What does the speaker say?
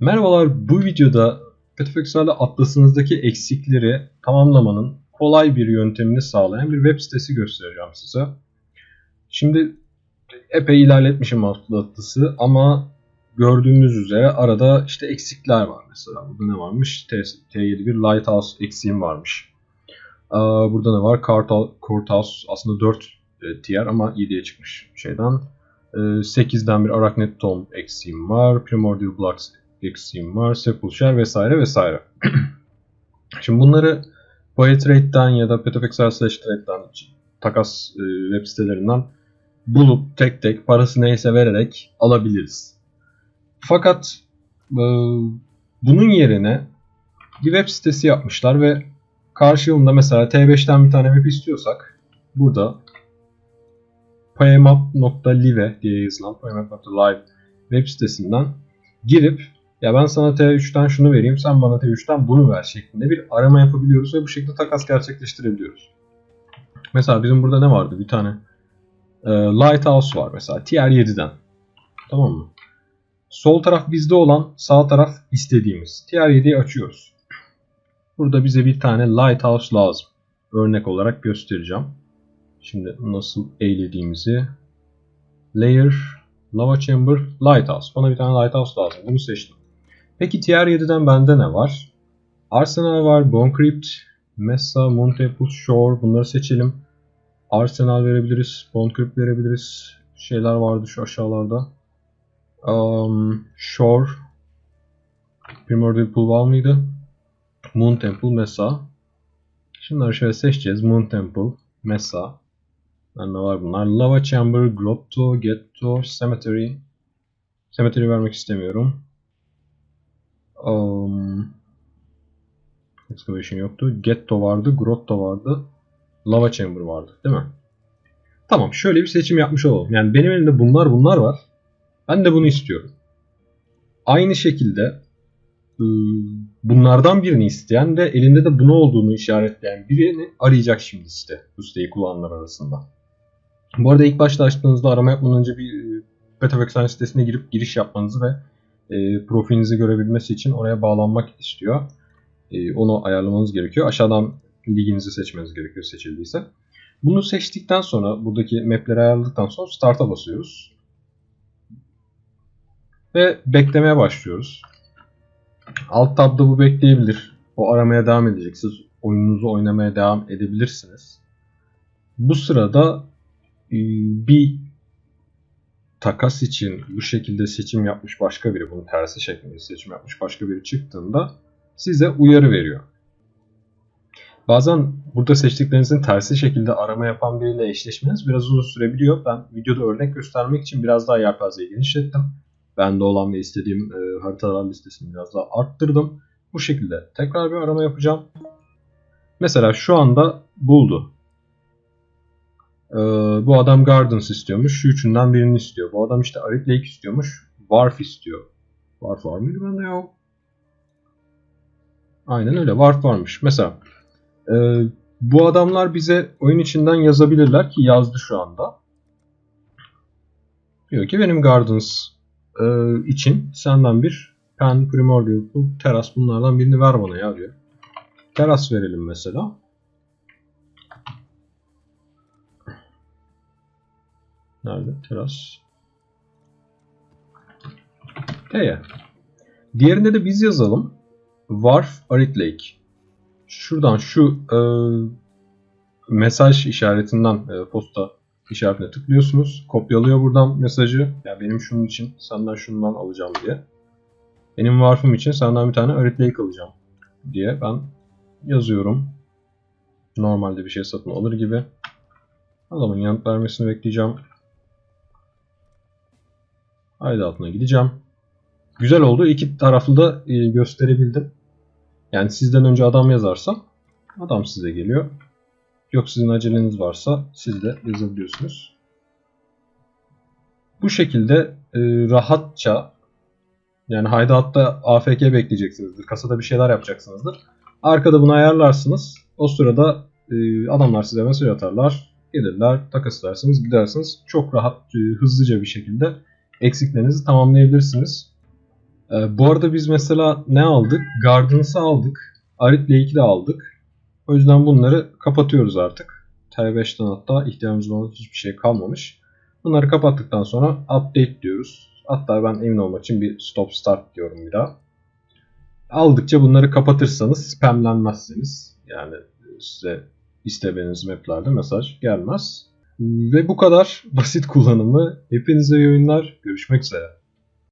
Merhabalar, bu videoda Petafex'lerde atlasınızdaki eksikleri tamamlamanın kolay bir yöntemini sağlayan bir web sitesi göstereceğim size. Şimdi epey ilerletmişim atlası ama gördüğümüz üzere arada işte eksikler var mesela. Burada ne varmış? T7 bir Lighthouse eksiğim varmış. Burada ne var? Courthouse aslında 4 e, tier ama 7'ye çıkmış şeyden. 8'den bir Arachnet Tomb eksiğim var. Primordial Blocks eksiğim var. Sepulcher vesaire vesaire. Şimdi bunları Biotrade'den ya da Petafexer slash Trade'den takas e, web sitelerinden bulup tek tek parası neyse vererek alabiliriz. Fakat e, bunun yerine bir web sitesi yapmışlar ve karşılığında mesela T5'ten bir tane web istiyorsak burada payamap.live diye yazılan payamap.live web sitesinden girip ya ben sana T3'ten şunu vereyim sen bana T3'ten bunu ver şeklinde bir arama yapabiliyoruz ve bu şekilde takas gerçekleştirebiliyoruz. Mesela bizim burada ne vardı? Bir tane e, Lighthouse var mesela TR7'den. Tamam mı? Sol taraf bizde olan sağ taraf istediğimiz. TR7'yi açıyoruz. Burada bize bir tane Lighthouse lazım. Örnek olarak göstereceğim. Şimdi nasıl eğlediğimizi. Layer, Lava Chamber, Lighthouse. Bana bir tane Lighthouse lazım. Bunu seçtim. Peki Tier 7'den bende ne var? Arsenal var, Bone Crypt, Mesa, Moon Temple, Shore. Bunları seçelim. Arsenal verebiliriz, Bone Crypt verebiliriz. Şeyler vardı şu aşağılarda. Um, Shore, Primordial Pool var mıydı? Moon Temple, Mesa. Şunları şöyle seçeceğiz. Moon Temple, Mesa. Bende var bunlar. Lava Chamber, Grotto, Ghetto, Cemetery. Cemetery vermek istemiyorum. Um, excavation yoktu. Ghetto vardı, Grotto vardı. Lava Chamber vardı değil mi? Tamam şöyle bir seçim yapmış olalım. Yani benim elimde bunlar bunlar var. Ben de bunu istiyorum. Aynı şekilde ıı, bunlardan birini isteyen ve elinde de bunu olduğunu işaretleyen birini arayacak şimdi site. Bu kullananlar arasında. Bu arada ilk başta açtığınızda arama yapmadan önce bir ıı, Betafexan sitesine girip giriş yapmanızı ve e, profilinizi görebilmesi için oraya bağlanmak istiyor. E, onu ayarlamanız gerekiyor. Aşağıdan liginizi seçmeniz gerekiyor seçildiyse. Bunu seçtikten sonra buradaki mapleri ayarladıktan sonra start'a basıyoruz. Ve beklemeye başlıyoruz. Alt tabda bu bekleyebilir. O aramaya devam edecek. Siz oyununuzu oynamaya devam edebilirsiniz. Bu sırada e, bir takas için bu şekilde seçim yapmış başka biri, bunu tersi şeklinde seçim yapmış başka biri çıktığında size uyarı veriyor. Bazen burada seçtiklerinizin tersi şekilde arama yapan biriyle eşleşmeniz biraz uzun sürebiliyor. Ben videoda örnek göstermek için biraz daha yelpazeyi genişlettim. Bende olan ve istediğim e, haritalar listesini biraz daha arttırdım. Bu şekilde tekrar bir arama yapacağım. Mesela şu anda buldu. Ee, bu adam Gardens istiyormuş. Şu üçünden birini istiyor. Bu adam işte Arid Lake istiyormuş. Warf istiyor. Warf var mıydı bende ya? Aynen öyle. Warf varmış. Mesela e, bu adamlar bize oyun içinden yazabilirler ki yazdı şu anda. Diyor ki benim Gardens e, için senden bir Pen, Primordial, Teras bunlardan birini ver bana ya diyor. Teras verelim mesela. Nerede? Teras. T'ye. Diğerinde de biz yazalım. Warf Arid Lake. Şuradan şu e, mesaj işaretinden e, posta işaretine tıklıyorsunuz. Kopyalıyor buradan mesajı. Ya benim şunun için senden şundan alacağım diye. Benim Warf'ım için senden bir tane Arid Lake alacağım diye ben yazıyorum. Normalde bir şey satın alır gibi. Adamın yanıt vermesini bekleyeceğim. Haydi altına gideceğim. Güzel oldu. İki taraflı da e, gösterebildim. Yani sizden önce adam yazarsa adam size geliyor. Yok sizin aceleniz varsa siz de yazabiliyorsunuz. Bu şekilde e, rahatça yani hideout'ta AFK bekleyeceksinizdir. Kasada bir şeyler yapacaksınızdır. Arkada bunu ayarlarsınız. O sırada e, adamlar size mesaj atarlar. Gelirler, takas edersiniz, gidersiniz. Çok rahat, hızlıca bir şekilde eksiklerinizi tamamlayabilirsiniz. Ee, bu arada biz mesela ne aldık? Gardens'ı aldık. Arid Lake'i de aldık. O yüzden bunları kapatıyoruz artık. T5'ten hatta ihtiyacımız olan hiçbir şey kalmamış. Bunları kapattıktan sonra update diyoruz. Hatta ben emin olmak için bir stop start diyorum bir daha. Aldıkça bunları kapatırsanız spamlenmezseniz yani size istemeniz maplerde mesaj gelmez. Ve bu kadar basit kullanımı. Hepinize iyi oyunlar. Görüşmek üzere.